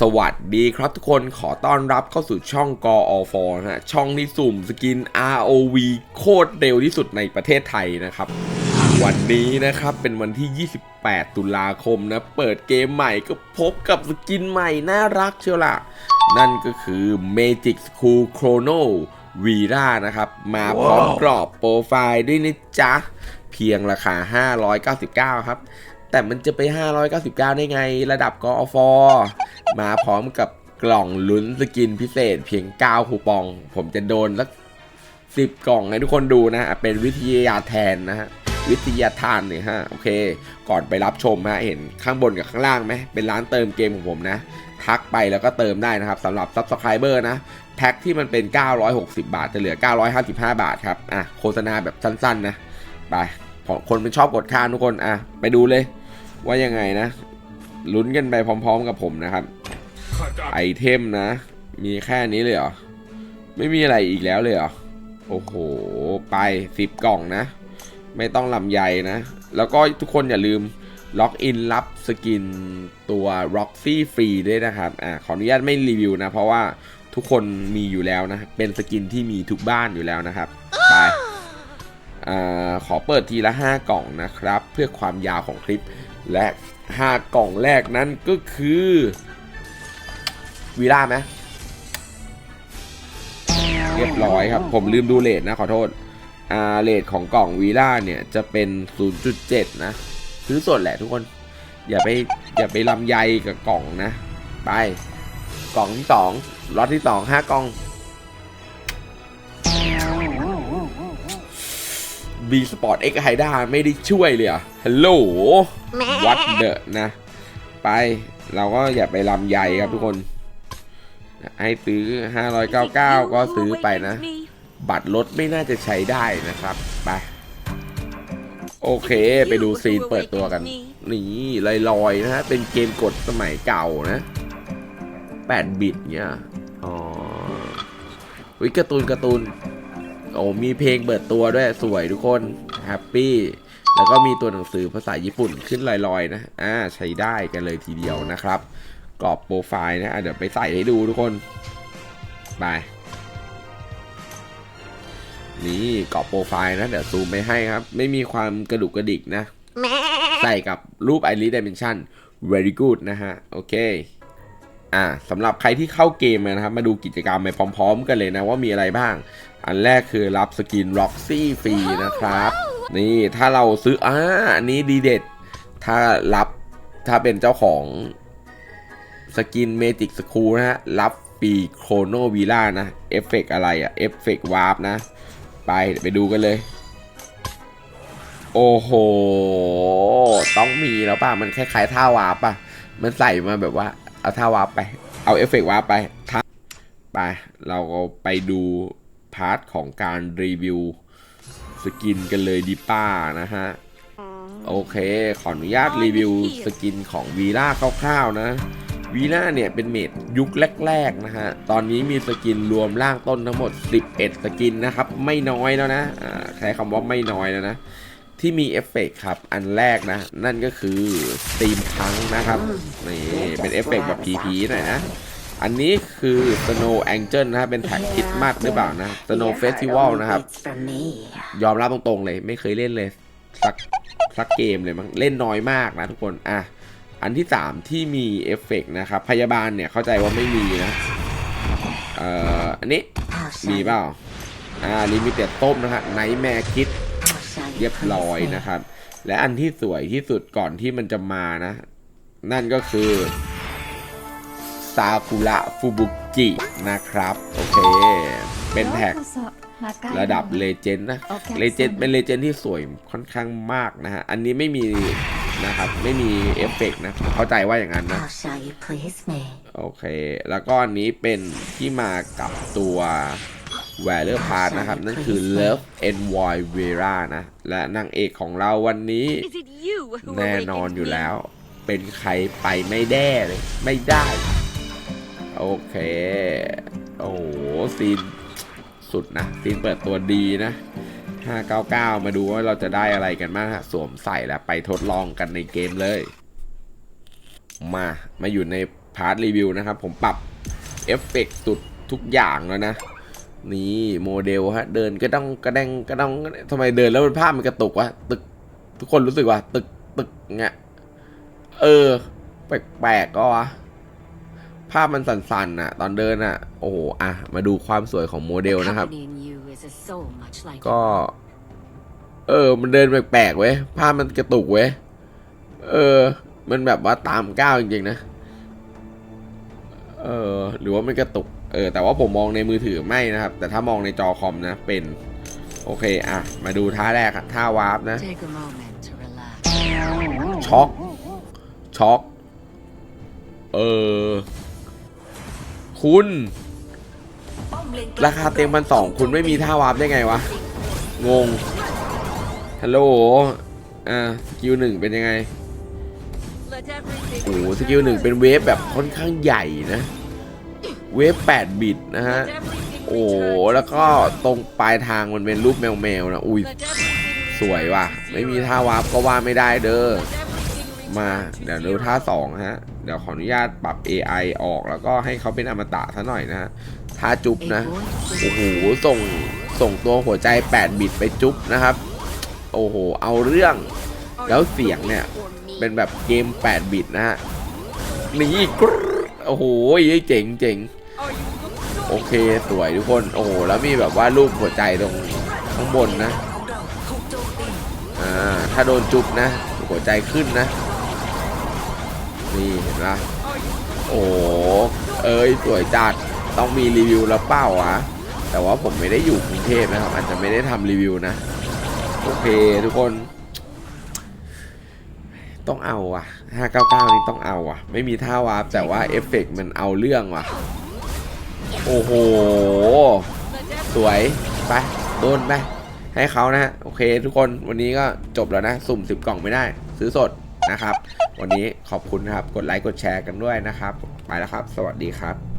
สวัสดีครับทุกคนขอต้อนรับเข้าสู่ช่องกอฟนะฮะช่องที่สุ่มสกิน ROV โคตรเร็วที่สุดในประเทศไทยนะครับ วันนี้นะครับเป็นวันที่ 28 ตุลาคมนะ เปิดเกมใหม่ก็พบกับสกินใหม่น่ารักเชียวล่ะ นั่นก็คือ Magic School Chrono Vira นะครับ มาพร้อมกรอบโปรไฟล์ด้วยนะจ๊ะ เพียงราคา 599 ครับ แต่มันจะไป 599 ได้ไงระดับกอฟ มาพร้อมกับกล่องลุ้นสกินพิเศษ เพียง 9 คูปอง ผมจะโดนสัก10กล่องให้ทุกคนดูนะอะเป็นวิทยาแทนนะฮะ วิทยาทานเนี่ยฮะ โอเค ก่อนไปรับชมฮะ เห็นข้างบนกับข้างล่างไหม เป็นร้านเติมเกมของผมนะ ทักไปแล้วก็เติมได้นะครับสำหรับ Subscriber นะ แพ็คที่มันเป็น 960 บาท จะเหลือ 955 บาทครับ อะ โฆษณาแบบสั้นๆนะ ไปคนเป็นชอบกดข้าทุกคน อะ ไปดูเลย ว่ายังไงนะ ลุ้นกันไปพร้อม ๆ กับผมนะครับ ไอเทมนะ มีแค่นี้เลยเหรอ ไม่มีอะไรอีกแล้วเลยเหรอ โอ้โห ไปสิบกล่องนะ ไม่ต้องลำใหญ่นะ แล้วก็ทุกคนอย่าลืมล็อกอินรับสกินตัว Roxy ฟรีด้วยนะครับ อ่า ขออนุญาตไม่รีวิวนะ เพราะว่าทุกคนมีอยู่แล้วนะ เป็นสกินที่มีทุกบ้านอยู่แล้วนะครับ ไปอ่าขอเปิดทีละ 5 กล่องนะครับ เพื่อความยาวของคลิปและ 5 กล่องแรกนั้นก็คือ วีล่าไหมเรียบร้อยครับ ผมลืมดูเลทนะขอโทษอ่าเลทของกล่องวีล่าเนี่ยจะเป็น 0.7 นะซื้อสดแหละทุกคน อย่าไปอย่าไปลำไยกับกล่องนะ ไปกล่องที่2ล็อตที่2 5กล่อง B Sport X h y d a ไม่ได้ช่วยเลยเหรอะฮัลโหลวัดเดอะนะ ไปเราก็อย่าไปลำใหญ่ครับทุกคน ให้ซื้อ 599 ก็ซื้อไปนะ บัตรรถไม่น่าจะใช้ได้นะครับ ไป โอเค ไปดูซีนเปิดตัวกัน นี่ลอยๆนะฮะ เป็นเกมกดสมัยเก่านะ 8 บิตเนี่ย อ๋อวิการ์ตูนการ์ตูน โอ้มีเพลงเปิดตัวด้วยสวยทุกคน แฮปปี้ แล้วก็มีตัวหนังสือภาษาญี่ปุ่นขึ้นลอยๆนะ อ่า ใช้ได้กันเลยทีเดียวนะครับ กรอบโปรไฟล์นะเดี๋ยวไปใส่ให้ดูทุกคนไปนี่กรอบโปรไฟล์นะ เดี๋ยวซูมไปให้ครับ ไม่มีความกระดุกกระดิกนะ ใส่กับรูป i r i s Dimension very good นะฮะ โอเค อ่าสำหรับใครที่เข้าเกมนะครับ มาดูกิจกรรมไปพร้อมๆ กันเลยนะว่ามีอะไรบ้าง อันแรกคือรับสกิน Roxy ฟรีนะครับ นี่ถ้าเราซื้ออ่าอันนี้ดีเด็ด ถ้ารับถ้าเป็นเจ้าของ สกินเมจิกสคูลนะฮะ รับฟรีโครโนวีล่านะ เอฟเฟกอะไรอะเอฟเฟกวาร์ปนะ ไปไปดูกันเลย โอ้โห ต้องมีแล้วป่ะ มันคล้ายๆท่าวาร์ปป่ะ มันใส่มาแบบว่า เอาท่าวาร์ปไป เอาเอฟเฟกวาร์ปไปท่าไป เราก็ไปดูพาร์ทของการรีวิวสกินกันเลยดีป้านะฮะ โอเค ขออนุญาตรีวิวสกินของวีล่าคร่าวๆนะ วีล่าเนี่ยเป็นเมดยุคแรกๆนะฮะ ตอนนี้มีสกินรวมร่างต้นทั้งหมด 11 สกินนะครับ ไม่น้อยแล้วนะใช้คำว่าไม่น้อยแล้วนะ ที่มีเอฟเฟกต์ครับ อันแรกนะ นั่นก็คือสตรีมพังนะครับ นี่ เป็นเอฟเฟกต์แบบ PP หน่อยนะ อันนี้คือ Snow Angel นะฮะเป็นแท็กคิดมากหรือเปล่านะ Snow Festival นะครับ ยอมรับตรงๆเลย ไม่เคยเล่นเลย สักสักเกมเลยมั้งเล่นน้อยมากนะทุกคนอะ อันที่ 3 ที่มีเอฟเฟกต์นะครับ พยาบาลเนี่ยเข้าใจว่าไม่มีนะ เอ่อ อันนี้มีเปล่า อ่าลิมิเต็ดต้มนะฮะไนท์แมร์คิดเรียบร้อยนะครับ และอันที่สวยที่สุดก่อนที่มันจะมานะ นั่นก็คือซากุระฟูบุกินะครับ โอเค เป็นแท็กระดับเลเจนด์นะเลเจนด์เป็นเลเจนด์ที่สวยค่อนข้างมากนะฮะ อันนี้ไม่มี นะครับ ไม่มีเอฟเฟกต์นะเข้าใจว่าอย่างนั้นนะ How shall you please me? โอเค แล้วก็อันนี้เป็นที่มากับตัวแวร์เลอร์พาร์ทนะครับ นั่นคือ Love and Void Vera นะ และนางเอกของเราวันนี้ Is it you who แน่นอน awakened อยู่ me? แล้ว เป็นใครไปไม่แด้เลย ไม่ได้ โอเค โอ้โหซีนสุดนะซีนเปิดตัวดีนะ 599 มาดูว่าเราจะได้อะไรกันบ้างฮะสวมใส่แล้วไปทดลองกันในเกมเลย มา มาอยู่ในพาร์ทรีวิวนะครับ ผมปรับเอฟเฟกต์สุดทุกอย่างแล้วนะ นี่โมเดลฮะ เดินก็ต้องกระแดงกระดองทำไมเดินแล้วมันภาพมันกระตุกวะตึกทุกคนรู้สึกว่า ตึกตึกเงี้ยเออ แปลกๆก็วะภาพมันสั่นๆน่ะ ตอนเดินอะ โอ้โหอะ มาดูความสวยของโมเดลนะครับ company in you is a soul much like ก็ เออ มันเดินแปลกๆเว้ยภาพมันกระตุกเว้ยเออ มันแบบว่าตามก้าวจริงๆนะ เออ หรือว่ามันกระตุก เออ แต่ว่าผมมองในมือถือไม่นะครับ แต่ถ้ามองในจอคอมนะ เป็น โอเค อะ มาดูท่าแรกอะท่าวาร์ปนะ Take a moment to relax. ช็อก ช็อก เออ คุณ ราคาเต็มพันสองคุณไม่มีท่าวาร์ปได้ไงวะ งง ฮัลโหล อ่าสกิลหนึ่งเป็นยังไง โอ้โหสกิลหนึ่งเป็นเวฟแบบค่อนข้างใหญ่นะ เวฟ8บิตนะฮะ โอ้แล้วก็ตรงปลายทางมันเป็นรูปแมวแมวๆนะ อุ้ย สวยว่ะ ไม่มีท่าวาร์ปก็ว่าไม่ได้เด้อ มา เดี๋ยวดูท่าสองฮะ เดี๋ยวขออนุญาตปรับ AI ออกแล้วก็ให้เขาเป็นอมตะซะหน่อยนะฮะ ท่าจุ๊บ A นะ voice โอ้โห ส่ง ส่งตัวหัวใจ 8 บิตไปจุ๊บนะครับ โอ้โห เอาเรื่อง แล้วเสียงเนี่ย เป็นแบบเกม 8 บิตนะฮะ นี่กรึ๊ดโอ้โหเจ๋งเจ๋งโอเค สวยทุกคน โอ้โห แล้วมีแบบว่ารูปหัวใจตรงข้างบนนะ อ่า ถ้าโดนจุ๊บนะ หัวใจขึ้นนะ นี่เห็นปะโอ้โหเอ้ย สวยจัด ต้องมีรีวิวแล้วเปล่าวะแต่ว่าผมไม่ได้อยู่กรุงเทพนะครับ อาจจะไม่ได้ทำรีวิวนะ โอเคทุกคน ต้องเอาอะ 599 นี้ต้องเอาอะ ไม่มีท่าวาร์ปแต่ว่าเอฟเฟกต์มันเอาเรื่องว่ะ โอ้โห สวย ไป โดนไป ให้เขานะฮะโอเค ทุกคนวันนี้ก็จบแล้วนะ สุ่ม 10 กล่องไม่ได้ ซื้อสดนะครับ วันนี้ขอบคุณนะครับ กดไลค์ กดแชร์กันด้วยนะครับ ไปแล้วครับ สวัสดีครับ